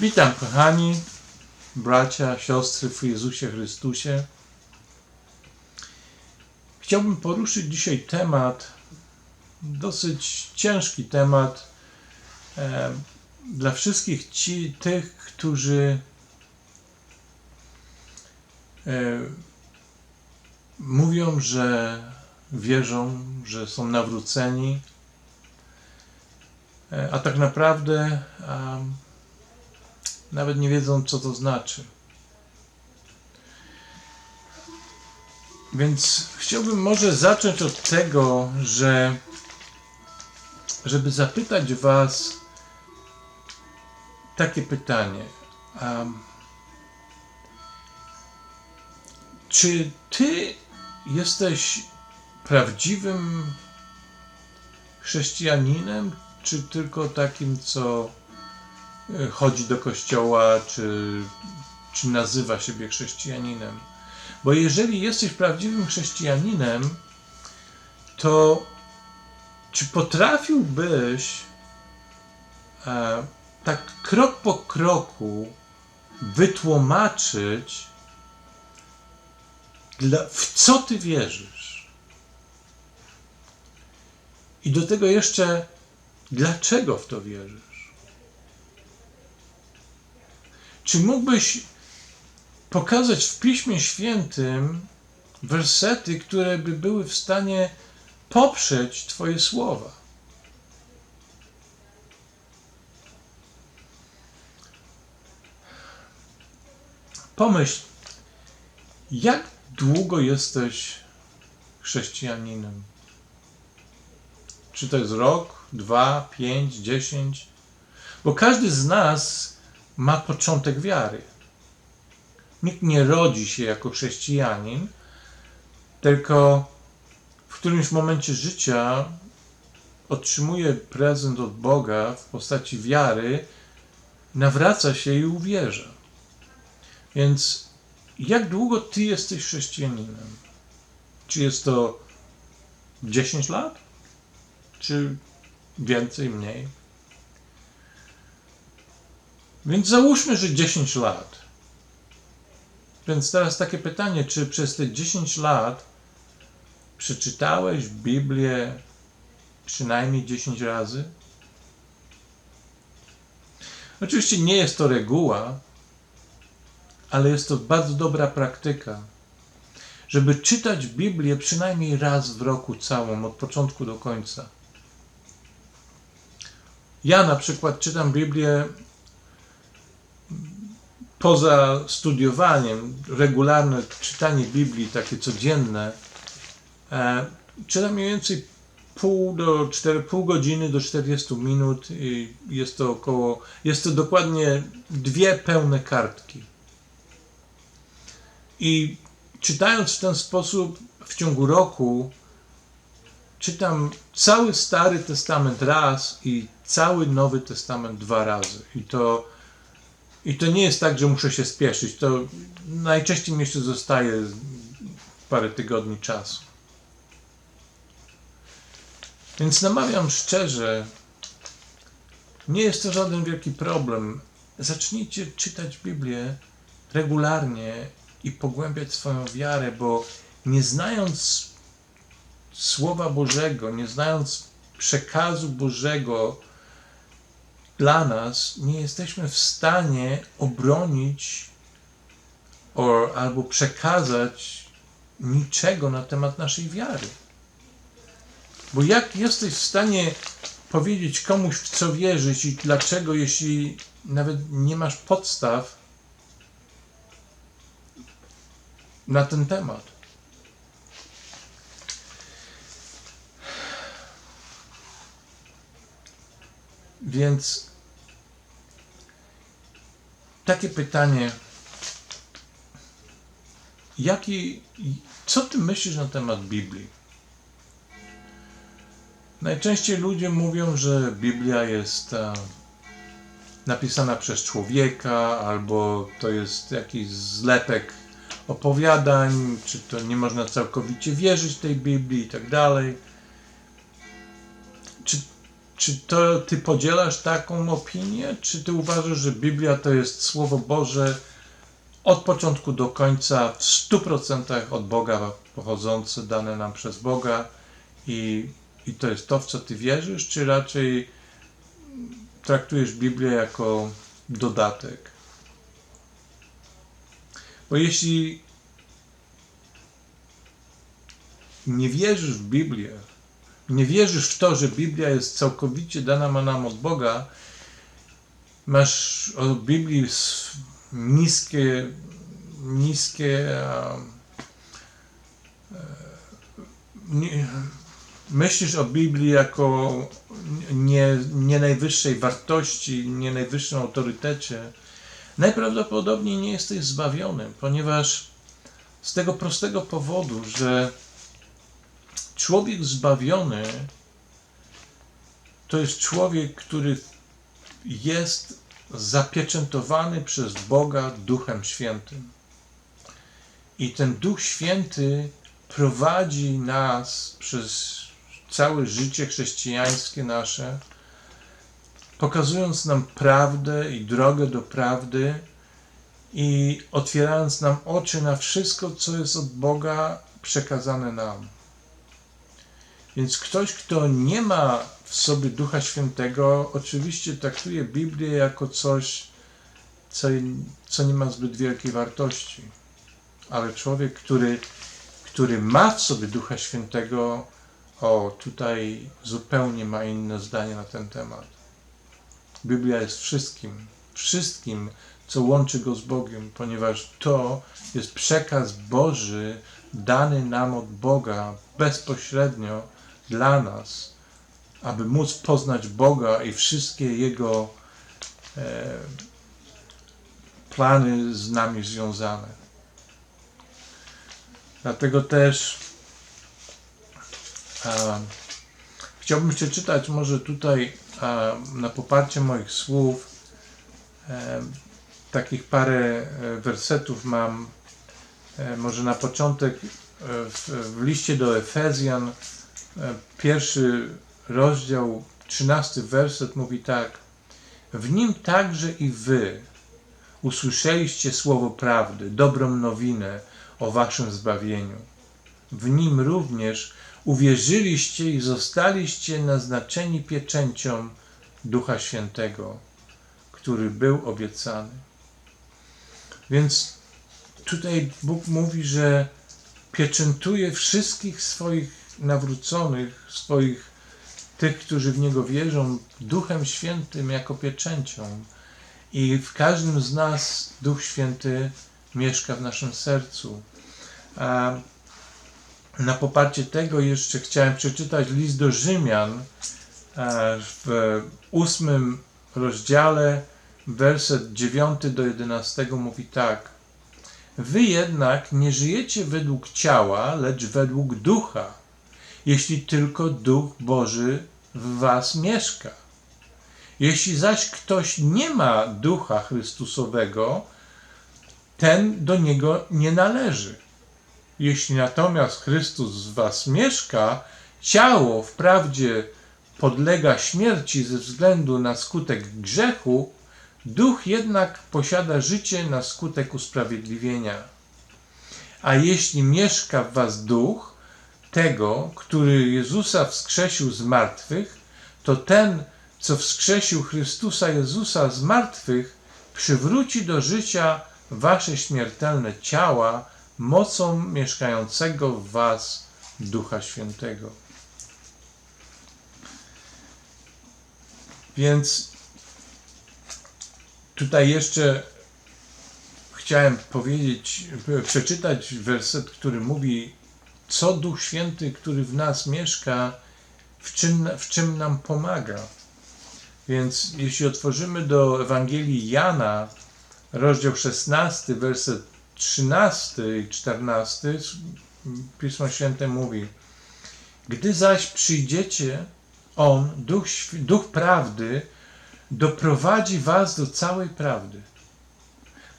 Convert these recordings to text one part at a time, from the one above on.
Witam kochani, bracia, siostry w Jezusie Chrystusie. Chciałbym poruszyć dzisiaj temat, dosyć ciężki temat e, dla wszystkich ci, tych, którzy e, mówią, że wierzą, że są nawróceni, e, a tak naprawdę um, nawet nie wiedzą, co to znaczy. Więc chciałbym może zacząć od tego, że żeby zapytać Was takie pytanie. Um, czy Ty jesteś prawdziwym chrześcijaninem, czy tylko takim, co chodzi do kościoła, czy, czy nazywa siebie chrześcijaninem. Bo jeżeli jesteś prawdziwym chrześcijaninem, to czy potrafiłbyś e, tak krok po kroku wytłumaczyć, dla, w co ty wierzysz? I do tego jeszcze, dlaczego w to wierzysz? Czy mógłbyś pokazać w Piśmie Świętym wersety, które by były w stanie poprzeć Twoje słowa? Pomyśl, jak długo jesteś chrześcijaninem? Czy to jest rok, dwa, pięć, dziesięć? Bo każdy z nas ma początek wiary. Nikt nie rodzi się jako chrześcijanin, tylko w którymś momencie życia otrzymuje prezent od Boga w postaci wiary, nawraca się i uwierza. Więc jak długo ty jesteś chrześcijaninem? Czy jest to 10 lat? Czy więcej, mniej? Więc załóżmy, że 10 lat. Więc teraz takie pytanie, czy przez te 10 lat przeczytałeś Biblię przynajmniej 10 razy? Oczywiście nie jest to reguła, ale jest to bardzo dobra praktyka, żeby czytać Biblię przynajmniej raz w roku całą, od początku do końca. Ja na przykład czytam Biblię poza studiowaniem, regularne czytanie Biblii, takie codzienne, e, czytam mniej więcej pół do 4, pół godziny do 40 minut i jest to około, jest to dokładnie dwie pełne kartki. I czytając w ten sposób w ciągu roku, czytam cały Stary Testament raz i cały Nowy Testament dwa razy. I to, i to nie jest tak, że muszę się spieszyć. To najczęściej mi jeszcze zostaje parę tygodni czasu. Więc namawiam szczerze, nie jest to żaden wielki problem. Zacznijcie czytać Biblię regularnie i pogłębiać swoją wiarę, bo nie znając Słowa Bożego, nie znając przekazu Bożego dla nas, nie jesteśmy w stanie obronić o, albo przekazać niczego na temat naszej wiary. Bo jak jesteś w stanie powiedzieć komuś, w co wierzyć i dlaczego, jeśli nawet nie masz podstaw na ten temat? Więc takie pytanie, jaki, co ty myślisz na temat Biblii? Najczęściej ludzie mówią, że Biblia jest e, napisana przez człowieka, albo to jest jakiś zlepek opowiadań, czy to nie można całkowicie wierzyć tej Biblii i tak dalej. Czy to ty podzielasz taką opinię? Czy ty uważasz, że Biblia to jest Słowo Boże od początku do końca w 100% od Boga pochodzące, dane nam przez Boga i, i to jest to, w co ty wierzysz? Czy raczej traktujesz Biblię jako dodatek? Bo jeśli nie wierzysz w Biblię, nie wierzysz w to, że Biblia jest całkowicie dana nam od Boga, masz o Biblii niskie, niskie e, myślisz o Biblii jako nie, nie najwyższej wartości, nie najwyższym autorytecie, najprawdopodobniej nie jesteś zbawionym, ponieważ z tego prostego powodu, że człowiek zbawiony to jest człowiek, który jest zapieczętowany przez Boga Duchem Świętym. I ten Duch Święty prowadzi nas przez całe życie chrześcijańskie nasze, pokazując nam prawdę i drogę do prawdy i otwierając nam oczy na wszystko, co jest od Boga przekazane nam. Więc ktoś, kto nie ma w sobie Ducha Świętego, oczywiście traktuje Biblię jako coś, co, co nie ma zbyt wielkiej wartości. Ale człowiek, który, który ma w sobie Ducha Świętego, o, tutaj zupełnie ma inne zdanie na ten temat. Biblia jest wszystkim, wszystkim, co łączy go z Bogiem, ponieważ to jest przekaz Boży dany nam od Boga bezpośrednio dla nas, aby móc poznać Boga i wszystkie Jego e, plany z nami związane. Dlatego też e, chciałbym przeczytać może tutaj e, na poparcie moich słów e, takich parę e, wersetów mam e, może na początek w, w liście do Efezjan pierwszy rozdział, trzynasty werset mówi tak. W nim także i wy usłyszeliście słowo prawdy, dobrą nowinę o waszym zbawieniu. W nim również uwierzyliście i zostaliście naznaczeni pieczęcią Ducha Świętego, który był obiecany. Więc tutaj Bóg mówi, że pieczętuje wszystkich swoich nawróconych, swoich tych, którzy w Niego wierzą, Duchem Świętym jako pieczęcią. I w każdym z nas Duch Święty mieszka w naszym sercu. A na poparcie tego jeszcze chciałem przeczytać list do Rzymian e, w ósmym rozdziale, werset 9 do 11 mówi tak. Wy jednak nie żyjecie według ciała, lecz według ducha, jeśli tylko Duch Boży w was mieszka. Jeśli zaś ktoś nie ma Ducha Chrystusowego, ten do niego nie należy. Jeśli natomiast Chrystus w was mieszka, ciało wprawdzie podlega śmierci ze względu na skutek grzechu, duch jednak posiada życie na skutek usprawiedliwienia. A jeśli mieszka w was duch tego, który Jezusa wskrzesił z martwych, to ten, co wskrzesił Chrystusa Jezusa z martwych, przywróci do życia wasze śmiertelne ciała mocą mieszkającego w was Ducha Świętego. Więc tutaj jeszcze chciałem powiedzieć, przeczytać werset, który mówi, co Duch Święty, który w nas mieszka, w czym, w czym nam pomaga. Więc jeśli otworzymy do Ewangelii Jana, rozdział 16, werset 13 i 14, Pismo Święte mówi: Gdy zaś przyjdziecie, On, Duch, Duch Prawdy, doprowadzi was do całej prawdy.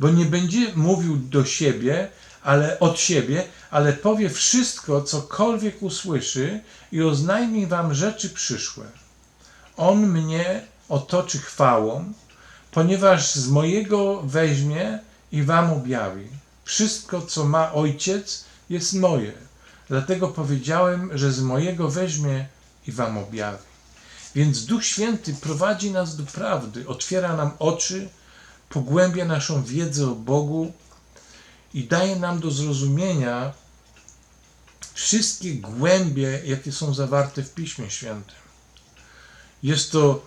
Bo nie będzie mówił do siebie, ale od siebie, ale powie wszystko, cokolwiek usłyszy i oznajmi wam rzeczy przyszłe. On mnie otoczy chwałą, ponieważ z mojego weźmie i wam objawi. Wszystko, co ma ojciec, jest moje. Dlatego powiedziałem, że z mojego weźmie i wam objawi. Więc Duch Święty prowadzi nas do prawdy, otwiera nam oczy, pogłębia naszą wiedzę o Bogu i daje nam do zrozumienia wszystkie głębie, jakie są zawarte w Piśmie Świętym. Jest to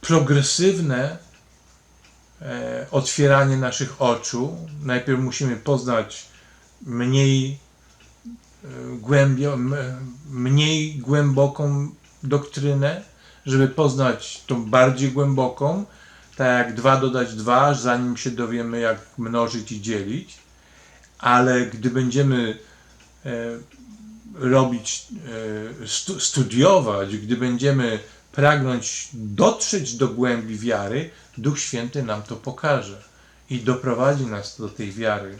progresywne e, otwieranie naszych oczu. Najpierw musimy poznać mniej e, głębio, m- mniej głęboką doktrynę, żeby poznać tą bardziej głęboką, tak jak 2 dodać 2, zanim się dowiemy, jak mnożyć i dzielić. Ale gdy będziemy e, robić, e, stu, studiować, gdy będziemy pragnąć dotrzeć do głębi wiary, Duch Święty nam to pokaże i doprowadzi nas do tej wiary.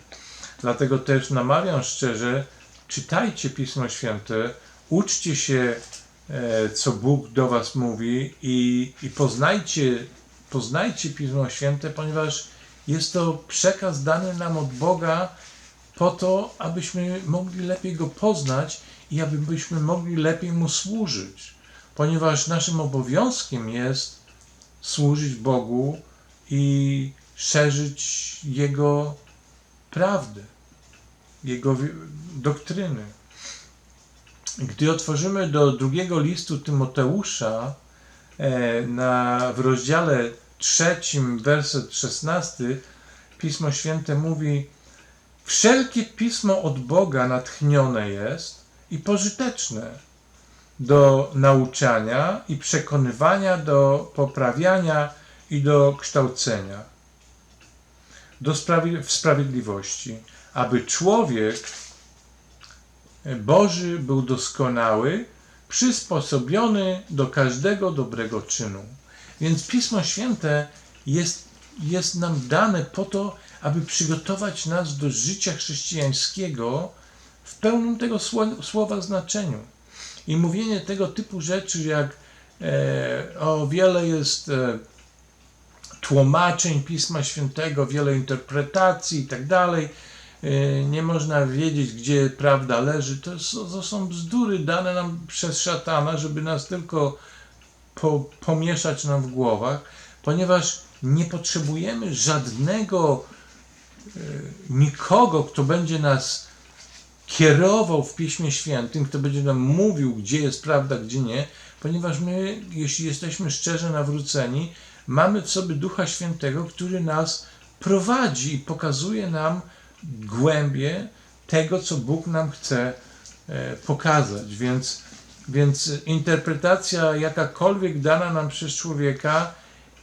Dlatego też namawiam szczerze, czytajcie Pismo Święte, uczcie się, e, co Bóg do Was mówi i, i poznajcie, poznajcie Pismo Święte, ponieważ jest to przekaz dany nam od Boga po to, abyśmy mogli lepiej Go poznać i abyśmy mogli lepiej Mu służyć. Ponieważ naszym obowiązkiem jest służyć Bogu i szerzyć Jego prawdy, Jego doktryny. Gdy otworzymy do drugiego listu Tymoteusza e, na, w rozdziale trzecim, werset 16, Pismo Święte mówi: Wszelkie pismo od Boga natchnione jest i pożyteczne do nauczania i przekonywania, do poprawiania i do kształcenia, do sprawi- w sprawiedliwości, aby człowiek Boży był doskonały, przysposobiony do każdego dobrego czynu. Więc Pismo Święte jest, jest nam dane po to, aby przygotować nas do życia chrześcijańskiego w pełnym tego sło- słowa znaczeniu. I mówienie tego typu rzeczy, jak e, o wiele jest e, tłumaczeń Pisma Świętego, wiele interpretacji i tak dalej, e, nie można wiedzieć, gdzie prawda leży, to, to są bzdury dane nam przez szatana, żeby nas tylko po, pomieszać nam w głowach, ponieważ nie potrzebujemy żadnego nikogo, kto będzie nas kierował w Piśmie Świętym, kto będzie nam mówił, gdzie jest prawda, gdzie nie, ponieważ my, jeśli jesteśmy szczerze nawróceni, mamy w sobie Ducha Świętego, który nas prowadzi i pokazuje nam głębie tego, co Bóg nam chce e, pokazać. Więc, więc interpretacja jakakolwiek dana nam przez człowieka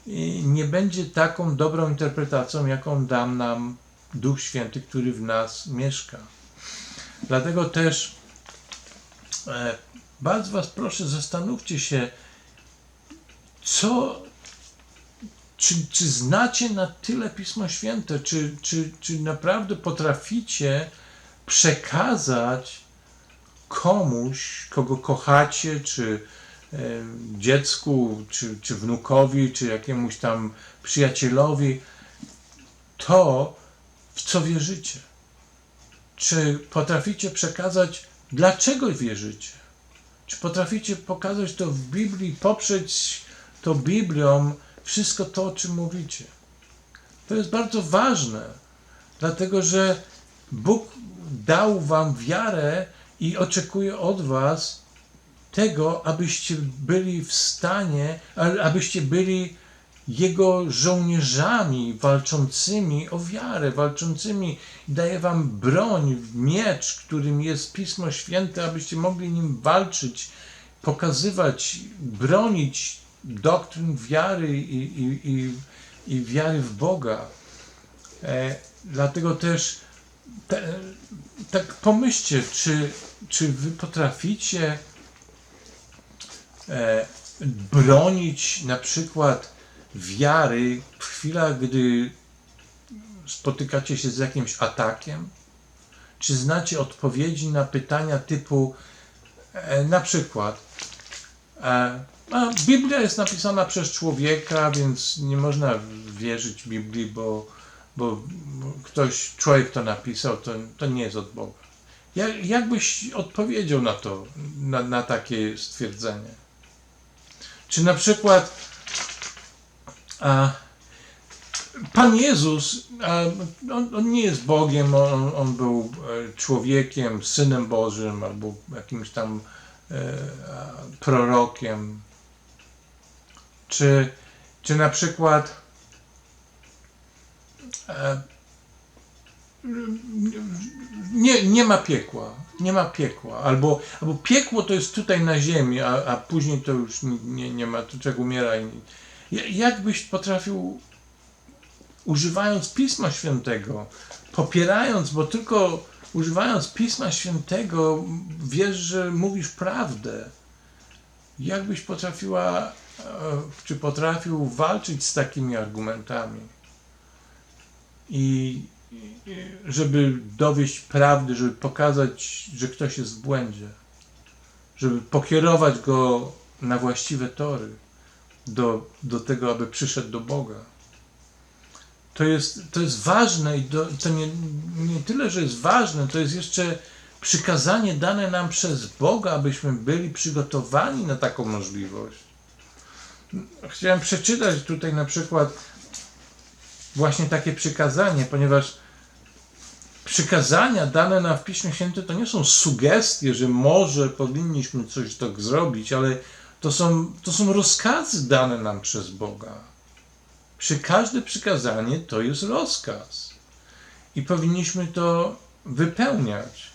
i nie będzie taką dobrą interpretacją, jaką da nam Duch Święty, który w nas mieszka. Dlatego też e, bardzo Was proszę, zastanówcie się, co, czy, czy znacie na tyle Pismo Święte, czy, czy, czy naprawdę potraficie przekazać komuś, kogo kochacie, czy e, dziecku, czy, czy wnukowi, czy jakiemuś tam przyjacielowi, to, w co wierzycie. Czy potraficie przekazać, dlaczego wierzycie? Czy potraficie pokazać to w Biblii, poprzeć to Biblią, wszystko to, o czym mówicie? To jest bardzo ważne, dlatego że Bóg dał Wam wiarę i oczekuje od Was tego, abyście byli w stanie, abyście byli Jego żołnierzami walczącymi o wiarę, walczącymi. Daje Wam broń, miecz, którym jest Pismo Święte, abyście mogli nim walczyć, pokazywać, bronić doktryn wiary i, i, i, i wiary w Boga. E, dlatego też te, tak pomyślcie, czy, czy wy potraficie e, bronić na przykład wiary w chwilach, gdy spotykacie się z jakimś atakiem? Czy znacie odpowiedzi na pytania typu e, na przykład e, A Biblia jest napisana przez człowieka, więc nie można wierzyć Biblii, bo, bo ktoś, człowiek to napisał, to, to nie jest od Boga. Jak, jak byś odpowiedział na to, na, na takie stwierdzenie? Czy na przykład a, Pan Jezus, on, on nie jest Bogiem, on, on był e, człowiekiem, synem Bożym albo jakimś tam e, prorokiem. Czy, czy na przykład e, nie, nie ma piekła. Nie ma piekła. Albo, albo piekło to jest tutaj na ziemi, a, a później to już nie, nie, ma tu czego umiera. i- Jak byś potrafił, używając Pisma Świętego, popierając, bo tylko używając Pisma Świętego wiesz, że mówisz prawdę. Jak byś potrafiła, e, czy potrafił walczyć z takimi argumentami? I żeby dowieść prawdy, żeby pokazać, że ktoś jest w błędzie, żeby pokierować go na właściwe tory, do, do tego, aby przyszedł do Boga. To jest, to jest ważne i do, to nie, nie tyle, że jest ważne, to jest jeszcze przykazanie dane nam przez Boga, abyśmy byli przygotowani na taką możliwość. Chciałem przeczytać tutaj na przykład właśnie takie przykazanie, ponieważ przykazania dane nam w Piśmie Świętym to nie są sugestie, że może powinniśmy coś tak zrobić, ale to są, to są rozkazy dane nam przez Boga. Przy każde przykazanie to jest rozkaz. I powinniśmy to wypełniać.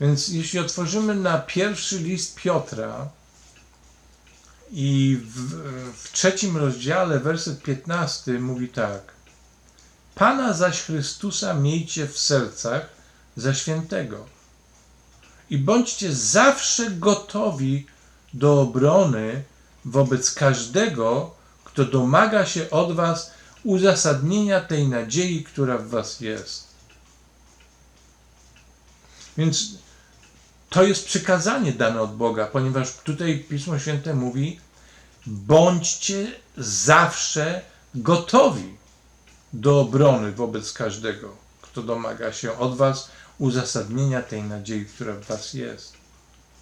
Więc jeśli otworzymy na pierwszy list Piotra i w, w trzecim rozdziale, werset 15 mówi tak. Pana zaś Chrystusa miejcie w sercach za świętego. I bądźcie zawsze gotowi do obrony wobec każdego, kto domaga się od was uzasadnienia tej nadziei, która w was jest. Więc to jest przykazanie dane od Boga, ponieważ tutaj Pismo Święte mówi: bądźcie zawsze gotowi do obrony wobec każdego, kto domaga się od Was uzasadnienia tej nadziei, która w Was jest.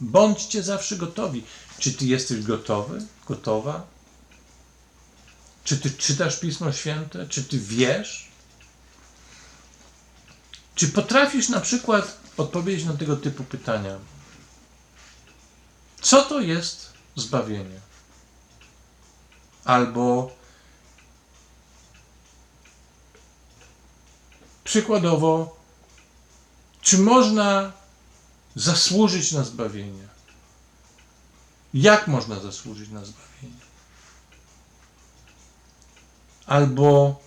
Bądźcie zawsze gotowi. Czy Ty jesteś gotowy, gotowa? Czy Ty czytasz Pismo Święte? Czy Ty wiesz? Czy potrafisz na przykład odpowiedzieć na tego typu pytania? Co to jest zbawienie? Albo Przykładowo, czy można zasłużyć na zbawienie? Jak można zasłużyć na zbawienie? Albo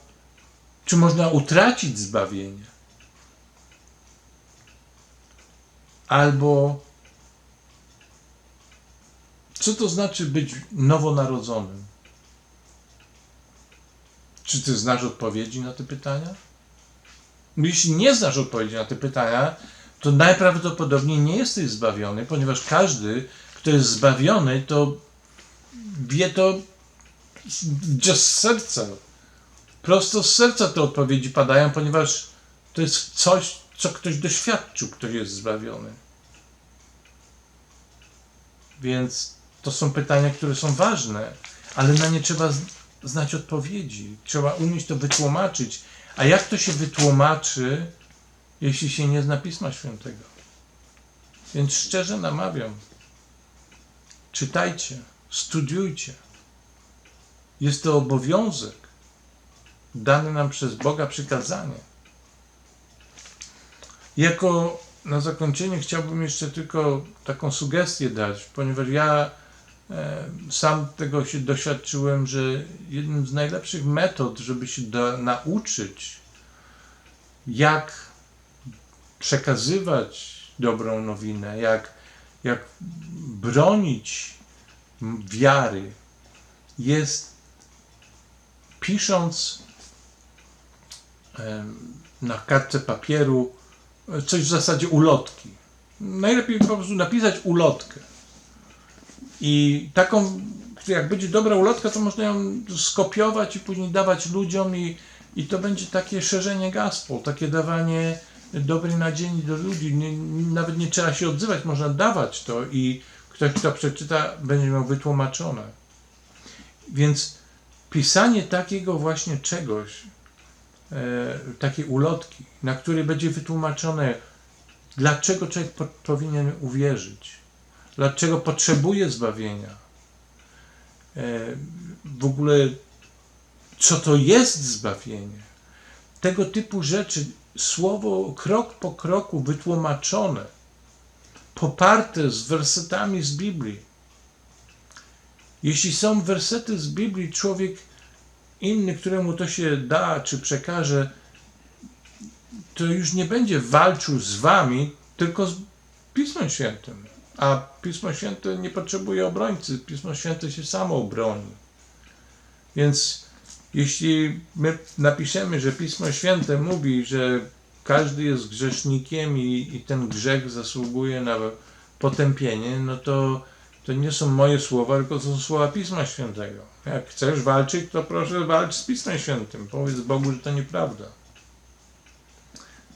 czy można utracić zbawienie? Albo co to znaczy być nowonarodzonym? Czy ty znasz odpowiedzi na te pytania? Jeśli nie znasz odpowiedzi na te pytania, to najprawdopodobniej nie jesteś zbawiony, ponieważ każdy, kto jest zbawiony, to wie to just z serca. Prosto z serca te odpowiedzi padają, ponieważ to jest coś, co ktoś doświadczył, ktoś jest zbawiony. Więc to są pytania, które są ważne, ale na nie trzeba znać odpowiedzi. Trzeba umieć to wytłumaczyć. A jak to się wytłumaczy, jeśli się nie zna Pisma Świętego? Więc szczerze namawiam. Czytajcie, studiujcie. Jest to obowiązek dany nam przez Boga przykazanie. Jako na zakończenie chciałbym jeszcze tylko taką sugestię dać, ponieważ ja e, sam tego się doświadczyłem, że jednym z najlepszych metod, żeby się da, nauczyć, jak przekazywać dobrą nowinę, jak, jak bronić wiary, jest pisząc na kartce papieru coś w zasadzie ulotki. Najlepiej po prostu napisać ulotkę. I taką jak będzie dobra ulotka, to można ją skopiować i później dawać ludziom i, i to będzie takie szerzenie gospel, takie dawanie dobrej nadziei do ludzi. Nie, nawet nie trzeba się odzywać, można dawać to i ktoś, kto przeczyta, będzie miał wytłumaczone. Więc pisanie takiego właśnie czegoś, e, takiej ulotki, na której będzie wytłumaczone, dlaczego człowiek po, powinien uwierzyć, dlaczego potrzebuje zbawienia, e, w ogóle co to jest zbawienie. Tego typu rzeczy, słowo krok po kroku wytłumaczone, poparte z wersetami z Biblii. Jeśli są wersety z Biblii, człowiek inny, któremu to się da czy przekaże, to już nie będzie walczył z wami, tylko z Pismem Świętym. A Pismo Święte nie potrzebuje obrońcy, Pismo Święte się samo obroni. Więc jeśli my napiszemy, że Pismo Święte mówi, że każdy jest grzesznikiem i, i ten grzech zasługuje na potępienie, no to to nie są moje słowa, tylko to są słowa Pisma Świętego. Jak chcesz walczyć, to proszę walcz z Pismem Świętym. Powiedz Bogu, że to nieprawda.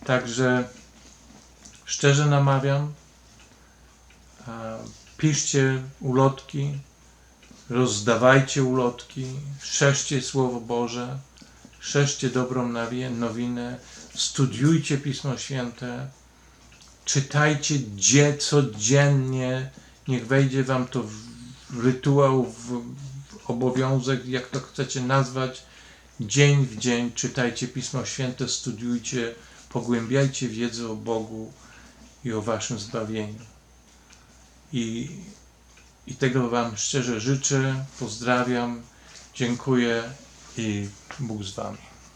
Także szczerze namawiam, piszcie ulotki, rozdawajcie ulotki, szerzcie Słowo Boże, szerzcie dobrą nowinę, studiujcie Pismo Święte, czytajcie dzie codziennie, niech wejdzie wam to w rytuał, w obowiązek, jak to chcecie nazwać, dzień w dzień czytajcie Pismo Święte, studiujcie, pogłębiajcie wiedzę o Bogu i o waszym zbawieniu. I, i tego wam szczerze życzę, pozdrawiam, dziękuję i Bóg z wami.